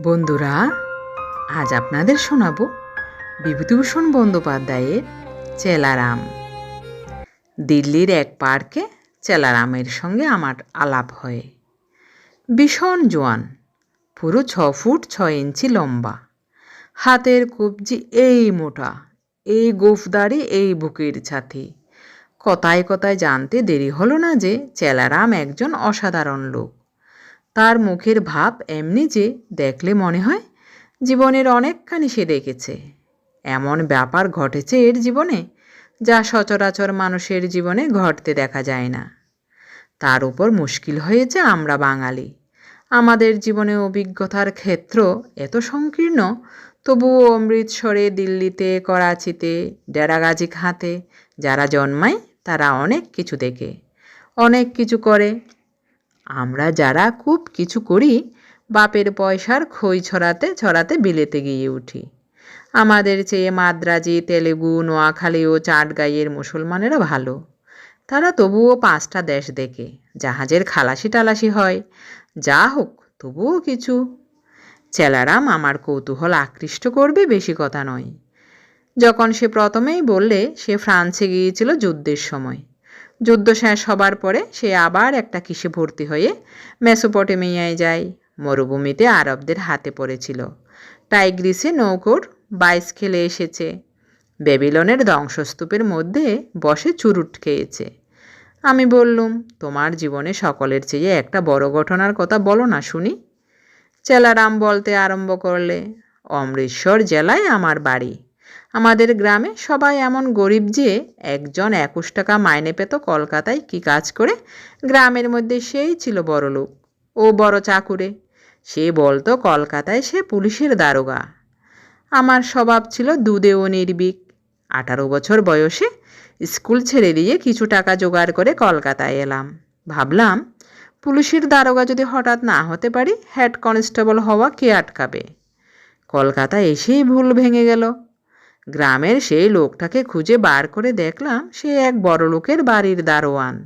বন্ধুরা, আজ আপনাদের শোনাব বিভূতিভূষণ বন্দ্যোপাধ্যায়ের চেলারাম। দিল্লির এক পার্কে চেলারামের সঙ্গে আমার আলাপ হয়। ভীষণ জোয়ান, পুরো ছ ফুট ছ ইঞ্চি লম্বা। হাতের কবজি এই মোটা, এই গোফদারি, এই বুকের ছাতি। কথায় কথায় জানতে দেরি হলো না যে চেলারাম একজন অসাধারণ লোক। তার মুখের ভাব এমনি যে দেখলে মনে হয় জীবনের অনেকখানি সে দেখেছে। এমন ব্যাপার ঘটেছে এর জীবনে যা সচরাচর মানুষের জীবনে ঘটতে দেখা যায় না। তার উপর মুশকিল হয়েছে আমরা বাঙালি। আমাদের জীবনে অভিজ্ঞতার ক্ষেত্র এত সংকীর্ণ, তবুও অমৃতসরে, দিল্লিতে, করাচিতে, ডেরাগাজি খাতে যারা জন্মায় তারা অনেক কিছু দেখে, অনেক কিছু করে আমরা যারা খুব কিছু করি, বাপের পয়সার খই ছড়াতে ছড়াতে বিলেতে গিয়ে উঠি। আমাদের চেয়ে মাদ্রাজি, তেলেগু, নোয়াখালী ও চাটগাঁয়ের মুসলমানেরা ভালো। তারা তবুও পাঁচটা দেশ দেখে, জাহাজের খালাসি টালাসি হয়। যা হোক, তবুও কিছু। চেলারাম আমার কৌতূহল আকৃষ্ট করবে বেশি কথা নয়। যখন সে প্রথমেই বললে, সে ফ্রান্সে গিয়েছিল যুদ্ধের সময়। যুদ্ধ শেষ হবার পরে সে আবার একটা কিসে ভর্তি হয়ে মেসোপটেমিয়ায় যায়। মরুভূমিতে আরবদের হাতে পড়েছিল। টাইগ্রিসে নৌকোর বাইস খেলে এসেছে। বেবিলনের ধ্বংসস্তূপের মধ্যে বসে চুরুট খেয়েছে। আমি বললুম, তোমার জীবনে সকলের চেয়ে একটা বড় ঘটনার কথা বলো না শুনি। চেলারাম বলতে আরম্ভ করলে, অমৃতসর জেলায় আমার বাড়ি। আমাদের গ্রামে সবাই এমন গরিব যে একজন একুশ টাকা মাইনে পেত কলকাতায় কি কাজ করে? গ্রামের মধ্যে সেই ছিল বড় লোক। ও বড় চাকুরে। সে বলতো কলকাতায় সে পুলিশের দারোগা। আমার স্বভাব ছিল দুধে ও নির্বিক আঠারো বছর বয়সে স্কুল ছেড়ে দিয়ে কিছু টাকা জোগাড় করে কলকাতায় এলাম। ভাবলাম, পুলিশের দারোগা যদি হঠাৎ না হতে পারি, হেড কনস্টেবল হওয়া কে আটকাবে? কলকাতা এসেই ভুল ভেঙে গেল। গ্রামের সেই লোকটাকে খুঁজে বার করে দেখলাম সে এক বড় লোকের বাড়ির দারোয়ান।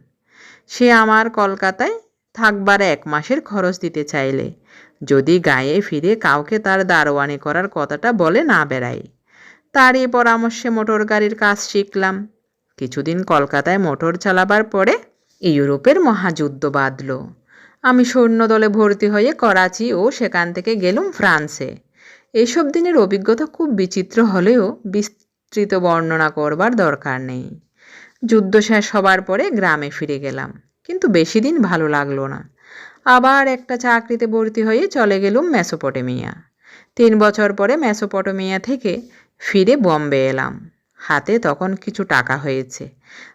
সে আমার কলকাতায় থাকবার এক মাসের খরচ দিতে চাইলে, যদি গায়ে ফিরে কাউকে তার দারোয়ানি করার কথাটা বলে না বেড়াই। তারই পরামর্শে মোটর গাড়ির কাজ শিখলাম। কিছুদিন কলকাতায় মোটর চালাবার পরে ইউরোপের মহাযুদ্ধ বাঁধল। আমি সৈন্যদলে ভর্তি হয়ে করাচি ও সেখান থেকে গেলুম ফ্রান্সে। এইসব দিনের অভিজ্ঞতা খুব বিচিত্র হলেও বিস্তৃত বর্ণনা করবার দরকার নেই। যুদ্ধ শেষ হবার পরে গ্রামে ফিরে গেলাম, কিন্তু বেশি দিন ভালো লাগল না। আবার একটা চাকরিতে ভর্তি হয়ে চলে গেলুম মেসোপটেমিয়া। তিন বছর পরে মেসোপটেমিয়া থেকে ফিরে বম্বে এলাম। হাতে তখন কিছু টাকা হয়েছে।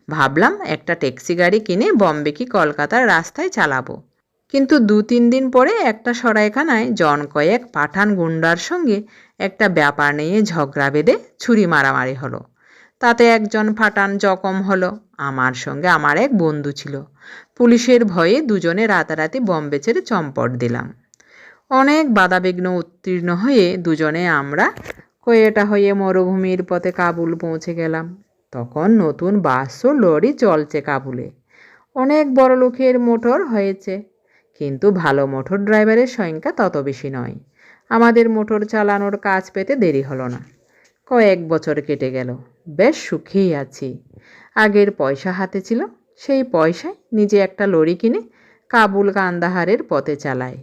ভাবলাম একটা ট্যাক্সি গাড়ি কিনে বম্বে কি কলকাতার রাস্তায় চালাবো। কিন্তু দু তিন দিন পরে একটা সরাইখানায় জন কয়েক পাঠান গুন্ডার সঙ্গে একটা ব্যাপার নিয়ে ঝগড়া বেঁধে ছুরি মারামারি হলো। তাতে একজন ফাটান জখম হলো, আমার সঙ্গে আমার এক বন্ধু ছিল। পুলিশের ভয়ে দুজনে রাতারাতি বম্বে ছেড়ে চম্পট দিলাম। অনেক বাধাবিঘ্ন উত্তীর্ণ হয়ে দুজনে আমরা কোয়েটা হয়ে মরুভূমির পথে কাবুল পৌঁছে গেলাম। তখন নতুন বাস ও লরি চলছে কাবুলে। অনেক বড় লোকের মোটর হয়েছে। কিন্তু ভালো মোটর ড্রাইভারের সংখ্যা তত বেশি নয়। আমাদের মোটর চালানোর কাজ পেতে দেরি হলো না। কয়েক বছর কেটে গেল। বেশ সুখেই আছি। আগের পয়সা হাতে ছিল, সেই পয়সায় নিজে একটা লরি কিনে কাবুল কান্দাহারের পথে চালায়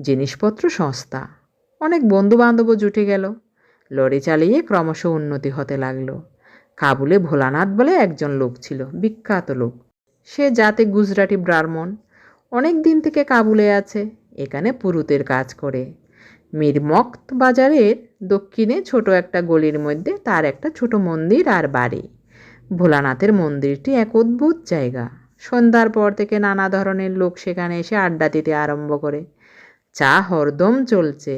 জিনিসপত্র সস্তা। অনেক বন্ধু বান্ধবও জুটে গেল। লরি চালিয়ে ক্রমশ উন্নতি হতে লাগল। কাবুলে ভোলানাথ বলে একজন লোক ছিল, বিখ্যাত লোক। সে জাতে গুজরাটি ব্রাহ্মণ। অনেক দিন থেকে কাবুলে আছে, এখানে পুরুতের কাজ করে। মিরমক্ত বাজারের দক্ষিণে ছোট একটা গলির মধ্যে তার একটা ছোট মন্দির আর বাড়ি। ভোলানাথের মন্দিরটি এক অদ্ভুত জায়গা। সন্ধ্যার পর থেকে নানা ধরনের লোক সেখানে এসে আড্ডা দিতে আরম্ভ করে। চা হরদম চলছে।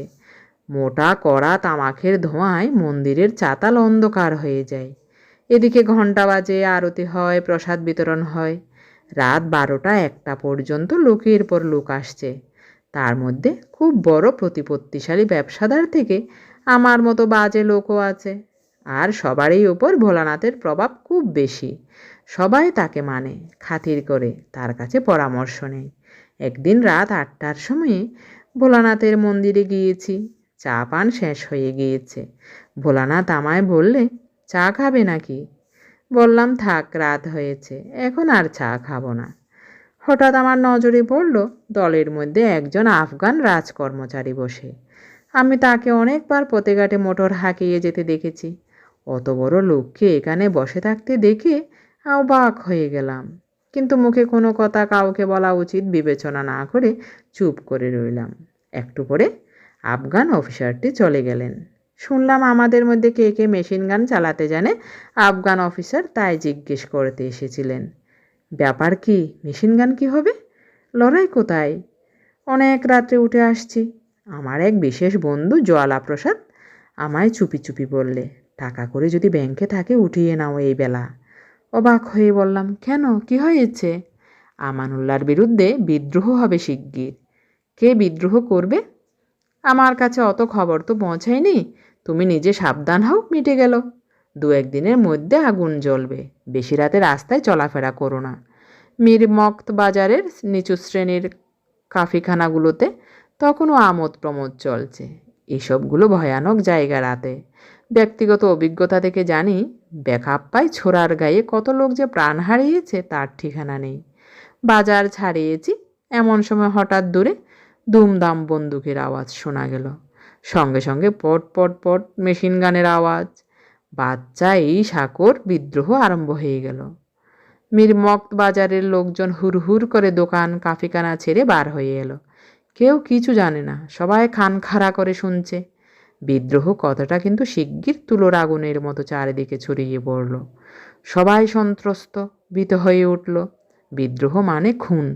মোটা কড়া তামাকের ধোঁয়ায় মন্দিরের চাতাল অন্ধকার হয়ে যায়। এদিকে ঘণ্টা বাজে, আরতি হয়, প্রসাদ বিতরণ হয়। রাত বারোটা একটা পর্যন্ত লোকের পর লোক আসছে। তার মধ্যে খুব বড় প্রতিপত্তিশালী ব্যবসাদার থেকে আমার মতো বাজে লোকও আছে। আর সবারই ওপর ভোলানাথের প্রভাব খুব বেশি। সবাই তাকে মানে খাতির করে, তার কাছে পরামর্শ নেয়। একদিন রাত আটটার সময়ে ভোলানাথের মন্দিরে গিয়েছি। চা পান শেষ হয়ে গিয়েছে। ভোলানাথ আমায় বললে, চা খাবে নাকি? বললাম, থাক, রাত হয়েছে, এখন আর চা খাব না। হঠাৎ আমার নজরে পড়ল, দলের মধ্যে একজন আফগান রাজকর্মচারী বসে। আমি তাকে অনেকবার পতেঘাটে মোটর হাঁকিয়ে যেতে দেখেছি। অত বড় লোককে এখানে বসে থাকতে দেখে অবাক হয়ে গেলাম। কিন্তু মুখে কোনো কথা কাউকে বলা উচিত বিবেচনা না করে চুপ করে রইলাম। একটু পরে আফগান অফিসারটি চলে গেলেন। শুনলাম আমাদের মধ্যে কে কে মেশিন গান চালাতে জানে। আফগান অফিসার তাই জিজ্ঞেস করতে এসেছিলেন। ব্যাপার কি? মেশিন গান কি হবে? লড়াই কোথায়? অনেক রাত্রে উঠে আসছি। আমার এক বিশেষ বন্ধু জোয়ালা প্রসাদ আমায় চুপি চুপি বললে, টাকা করে যদি ব্যাংকে থাকে উঠিয়ে নাও এই বেলা। অবাক হয়ে বললাম, কেন? কি হয়েছে? আমানুল্লার বিরুদ্ধে বিদ্রোহ হবে শিগগির। কে বিদ্রোহ করবে? আমার কাছে অত খবর তো পৌঁছায়নি। তুমি নিজে সাবধান হও, মিটে গেল। দু একদিনের মধ্যে আগুন জ্বলবে। বেশি রাতে রাস্তায় চলাফেরা করো না। মীর মক্ত বাজারের নিচু শ্রেণির কাফিখানাগুলোতে তখনও আমোদ প্রমোদ চলছে। এসবগুলো ভয়ানক জায়গা রাতে। ব্যক্তিগত অভিজ্ঞতা থেকে জানি বেকাপ্পায় ছোড়ার গায়ে কত লোক যে প্রাণ হারিয়েছে তার ঠিকানা নেই। বাজার ছাড়িয়েছি, এমন সময় হঠাৎ দূরে দুমদাম বন্দুকের আওয়াজ শোনা গেল। সঙ্গে সঙ্গে পট পট পট মেশিন গানের আওয়াজ। বাচ্চা এই সাকর বিদ্রোহ আরম্ভ হয়ে গেল। মীর মক্ত বাজারের লোকজন হুর হুর করে দোকান কাফিকানা ছেড়ে বার হয়ে এলো। কেউ কিছু জানে না, সবাই খান খাড়া করে শুনছে। বিদ্রোহ কথাটা কিন্তু শিগগির তুলোর আগুনের মতো চারিদিকে ছড়িয়ে পড়ল। সবাই সন্ত্রস্ত, ভীত হয়ে উঠল। বিদ্রোহ মানে খুন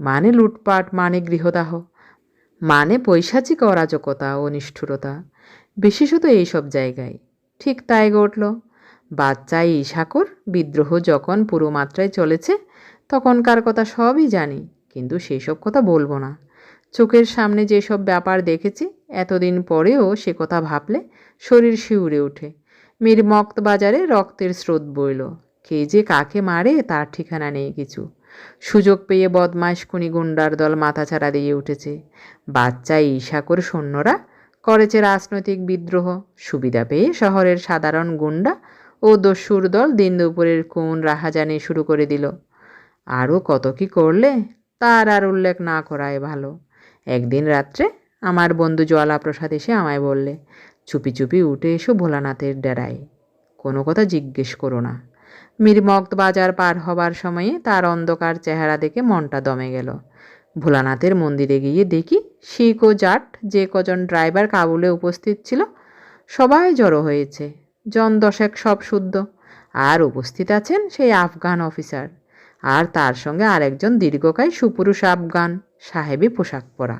মানে লুটপাট মানে গৃহদাহ। মানে পৈশাচিক অরাজকতা ও নিষ্ঠুরতা। বিশেষত এইসব জায়গায়। ঠিক তাই ঘটল। বাচ্চা ঈশাকর বিদ্রোহ যখন পুরো মাত্রায় চলেছে, তখনকার কথা সবই জানি, কিন্তু সেসব কথা বলব না। চোখের সামনে যেসব ব্যাপার দেখেছি, এতদিন পরেও সে কথা ভাবলে শরীর শিউরে ওঠে। মীর মক্ত বাজারে রক্তের স্রোত বইল। কে যে কাকে মারে তার ঠিকানা নেই কিছু। সুযোগ পেয়ে বদমাইশ খুনি গুন্ডার দল মাথাছাড়া দিয়ে উঠেছে। বাচ্চা ঈশাকর সৈন্যরা করেছে রাজনৈতিক বিদ্রোহ। সুবিধা পেয়ে শহরের সাধারণ গুন্ডা ও দস্যুর দল দিন দুপুরের কোন রাহাজানি শুরু করে দিল। আরও কত কি করলে, তার আর উল্লেখ না করাই ভালো। একদিন রাত্রে আমার বন্ধু জোয়ালা প্রসাদ এসে আমায় বললে, চুপি চুপি উঠে এসো ভোলানাথের ডেরায়। কোনো কথা জিজ্ঞেস করো না। মিরমক্ত বাজার পার হবার সময়ে তার অন্ধকার চেহারা দেখে মনটা দমে গেল। ভোলানাথের মন্দিরে গিয়ে দেখি শিখ ও জাট যে কজন ড্রাইভার কাবুলে উপস্থিত ছিল, সবাই জড়ো হয়েছে। জন দশেক সব শুদ্ধ। আর উপস্থিত আছেন সেই আফগান অফিসার। আর তার সঙ্গে আরেকজন দীর্ঘকায় সুপুরুষ আফগান, সাহেবী পোশাক পরা।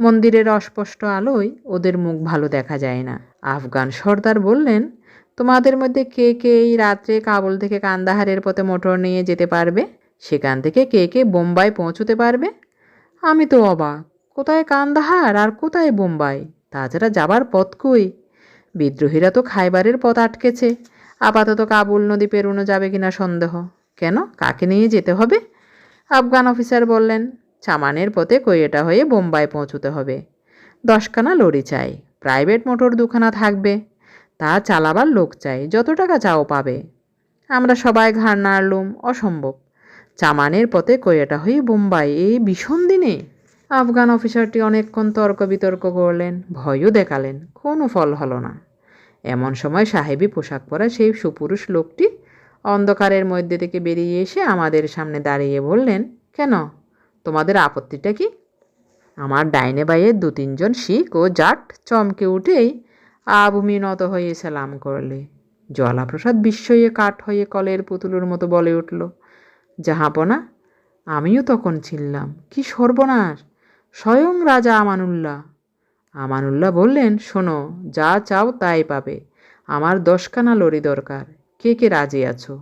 মন্দিরের অস্পষ্ট আলোয় ওদের মুখ ভালো দেখা যায় না। আফগান সর্দার বললেন তোমাদের মধ্যে কে কে এই রাত্রে কাবুল থেকে কান্দাহারের পথে মোটর নিয়ে যেতে পারবে? সেখান থেকে কে কে বোম্বাই পৌঁছতে পারবে? আমি তো অবাক। কোথায় কান্দাহার আর কোথায় বোম্বাই? তাছাড়া যাবার পথ কই? বিদ্রোহীরা তো খাইবারের পথ আটকেছে। আপাতত কাবুল নদী পেরোনো যাবে কিনা সন্দেহ। কেন? কাকে নিয়ে যেতে হবে? আফগান অফিসার বললেন চামানের পথে কোয়েটা হয়ে বোম্বাই পৌঁছতে হবে। দশখানা লরি চাই। প্রাইভেট মোটর দুখানা থাকবে। তা চালাবার লোক চাই, যত টাকা চাও পাবে। আমরা সবাই ঘাড় নাড়লুম, অসম্ভব। চামানের পথে কোয়েটা হয়ে বোম্বাই, এই ভীষণ দিনে। আফগান অফিসারটি অনেকক্ষণ তর্ক বিতর্ক করলেন, ভয়ও দেখালেন, কোনো ফল হলো না। এমন সময় সাহেবী পোশাক পরা সেই সুপুরুষ লোকটি অন্ধকারের মধ্যে থেকে বেরিয়ে এসে আমাদের সামনে দাঁড়িয়ে বললেন, কেন? তোমাদের আপত্তিটা কি? আমার ডাইনে বাইয়ের দু তিনজন শিখ ও জাট চমকে উঠেই আবুমি নত হয়ে সালাম করলে। জলাপ্রসাদ বিস্ময়ে কাঠ হয়ে কলের পুতুলের মতো বলে উঠল, জাহাপনা, আমিও তখন ছিললাম কি সর্বনাশ! স্বয়ং রাজা আমানুল্লাহ। আমানুল্লাহ বললেন, শোনো, যা চাও তাই পাবে। আমার দশখানা লরি দরকার। কে কে রাজি আছো?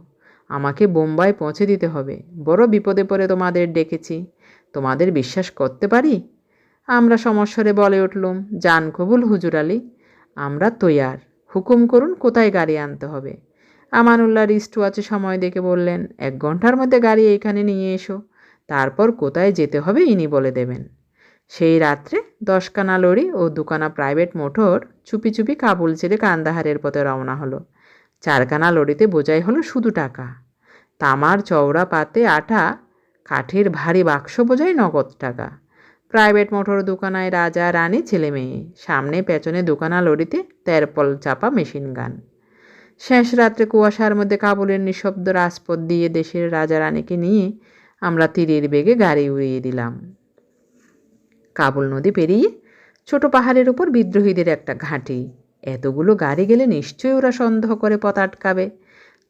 আমাকে বোম্বাই পৌঁছে দিতে হবে। বড় বিপদে পড়ে তোমাদের ডেকেছি। তোমাদের বিশ্বাস করতে পারি? আমরা সমস্বরে বলে উঠলুম, জান কবুল হুজুর আলী আমরা তৈয়ার। হুকুম করুন কোথায় গাড়ি আনতে হবে। আমানুল্লাহ রিস্টু আছে সময় দেখে বললেন, এক ঘণ্টার মধ্যে গাড়ি এইখানে নিয়ে এসো। তারপর কোথায় যেতে হবে ইনি বলে দেবেন। সেই রাত্রে দশখানা লরি ও দুখানা প্রাইভেট মোটর চুপি চুপি কাবুল ছেড়ে কান্দাহারের পথে রওনা হলো। চারখানা লরিতে বোঝাই হলো শুধু টাকা। তামার চওড়া পাতে আটা, কাঠের ভারী বাক্স বোঝাই নগদ টাকা। প্রাইভেট মোটর দোকানায় রাজা, রানী, ছেলে মেয়ে। সামনে পেছনে দোকানা লরিতে তেরপল চাপা মেশিন গান। শেষ রাত্রে কুয়াশার মধ্যে কাবুলের নিঃশব্দ রাজপথ দিয়ে দেশের রাজা, রানীকে নিয়ে আমরা তীরের বেগে গাড়ি উড়িয়ে দিলাম। কাবুল নদী পেরিয়ে ছোট পাহাড়ের উপর বিদ্রোহীদের একটা ঘাঁটি। এতগুলো গাড়ি গেলে নিশ্চয়ই ওরা সন্দেহ করে পথ আটকাবে।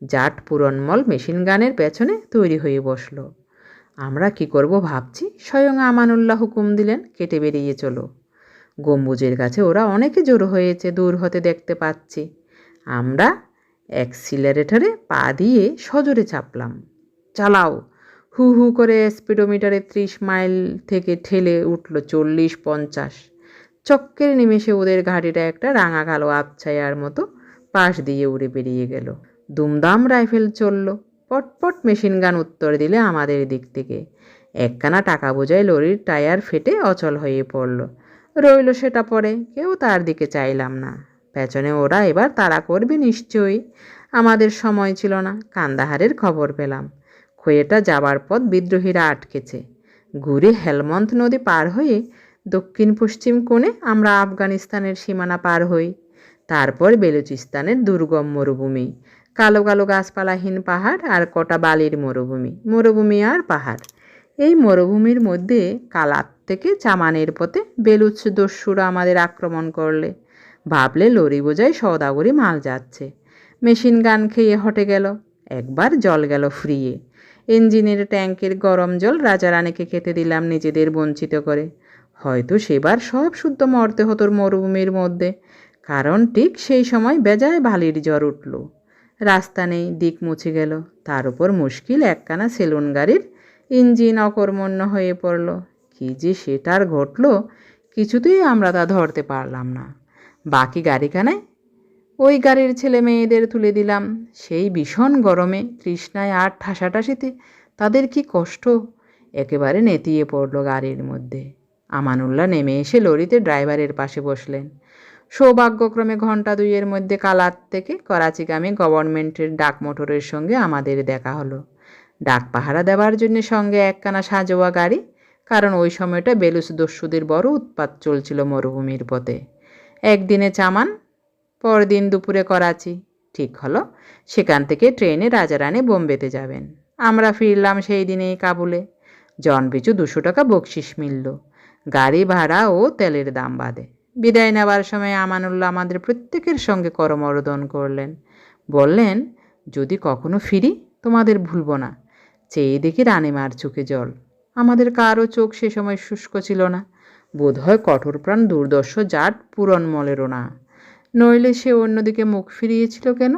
জাট পুরনমল মেশিন গানের পেছনে তৈরি হয়ে বসল। আমরা কি করব ভাবছি। স্বয়ং আমানুল্লাহ হুকুম দিলেন, কেটে বেরিয়ে চলো। গম্বুজের কাছে ওরা অনেকে জোর হয়েছে, দূর হতে দেখতে পাচ্ছি। আমরা অ্যাক্সিলারেটরে পা দিয়ে সজোরে চাপলাম। চালাও। হু হু করে স্পিডোমিটারে ত্রিশ মাইল থেকে ঠেলে উঠল চল্লিশ পঞ্চাশ। চক্কের নিমেষে ওদের ঘাটিটা একটা রাঙা কালো আবছায়ার মতো পাশ দিয়ে উড়ে বেরিয়ে গেল। দুমদাম রাইফেল চলল। পটপট মেশিন গান উত্তর দিলে আমাদের দিক থেকে। একখানা টাকা বোঝাই লরির টায়ার ফেটে অচল হয়ে পড়ল। রইল সেটা পরে, কেউ তার দিকে চাইলাম না। পেছনে ওরা এবার তাড়া করবে নিশ্চয়ই। আমাদের সময় ছিল না, কান্দাহারের খবর পেলাম। খোয়েটা যাবার পথ বিদ্রোহীরা আটকেছে। ঘুরে হেলমন্থ নদী পার হয়ে দক্ষিণ পশ্চিম কোণে আমরা আফগানিস্তানের সীমানা পার হই। তারপর বেলুচিস্তানের দুর্গম মরুভূমি। কালো কালো গাছপালাহীন পাহাড় আর কটা বালির মরুভূমি মরুভূমি আর পাহাড়। এই মরুভূমির মধ্যে কালাত থেকে চামানের পথে বেলুচ দস্যুরা আমাদের আক্রমণ করলে। ভাবলে লরি বোঝায় সওদাগরি মাল যাচ্ছে। মেশিন গান খেয়ে হটে গেল, একবার জল গেল ফ্রিয়ে। ইঞ্জিনের ট্যাঙ্কের গরম জল রাজারানীকে খেতে দিলাম নিজেদের বঞ্চিত করে। হয়তো সেবার সব শুদ্ধ মরতে হতো মরুভূমির মধ্যে, কারণ ঠিক সেই সময় বেজায় বালির জ্বর উঠল। রাস্তা নেই, দিক মুছে গেল। তার উপর মুশকিল, একখানা সেলুন গাড়ির ইঞ্জিন অকর্মণ্য হয়ে পড়ল। কি যে সেটার ঘটল, কিছুতেই আমরা তা ধরতে পারলাম না। বাকি গাড়িখানায় ওই গাড়ির ছেলে মেয়েদের তুলে দিলাম। সেই ভীষণ গরমে, তৃষ্ণায় আর ঠাসাঠাসিতে তাদের কি কষ্ট? একেবারে নেতিয়ে পড়ল গাড়ির মধ্যে। আমানুল্লাহ নেমে এসে লরিতে ড্রাইভারের পাশে বসলেন। সৌভাগ্যক্রমে ঘণ্টা দুইয়ের মধ্যে কালাত থেকে করাচিগামী গভর্নমেন্টের ডাক মোটরের সঙ্গে আমাদের দেখা হলো। ডাক পাহারা দেওয়ার জন্য সঙ্গে একখানা সাজোয়া গাড়ি, কারণ ওই সময়টা বেলুস দস্যুদের বড় উৎপাত চলছিল মরুভূমির পথে। একদিনে চামান, পরদিন দুপুরে করাচি। ঠিক হলো, সেখান থেকে ট্রেনে রাজারানী বোম্বেতে যাবেন। আমরা ফিরলাম সেই দিনেই কাবুলে। জন পিছু দুশো টাকা বকশিস মিলল। গাড়ি ভাড়া ও তেলের দাম বাদে। বিদায় নেবার সময় আমানুল্লাহ আমাদের প্রত্যেকের সঙ্গে করমরোদন করলেন। বললেন, যদি কখনো ফিরি, তোমাদের ভুলব না। চেয়ে দেখি রানিমার চোখে জল। আমাদের কারও চোখ সে সময় শুষ্ক ছিল না। বোধহয় কঠোর প্রাণ দুর্দর্শ জাট পূরণমলেরও না। নইলে সে অন্যদিকে মুখ ফিরিয়েছিল কেন?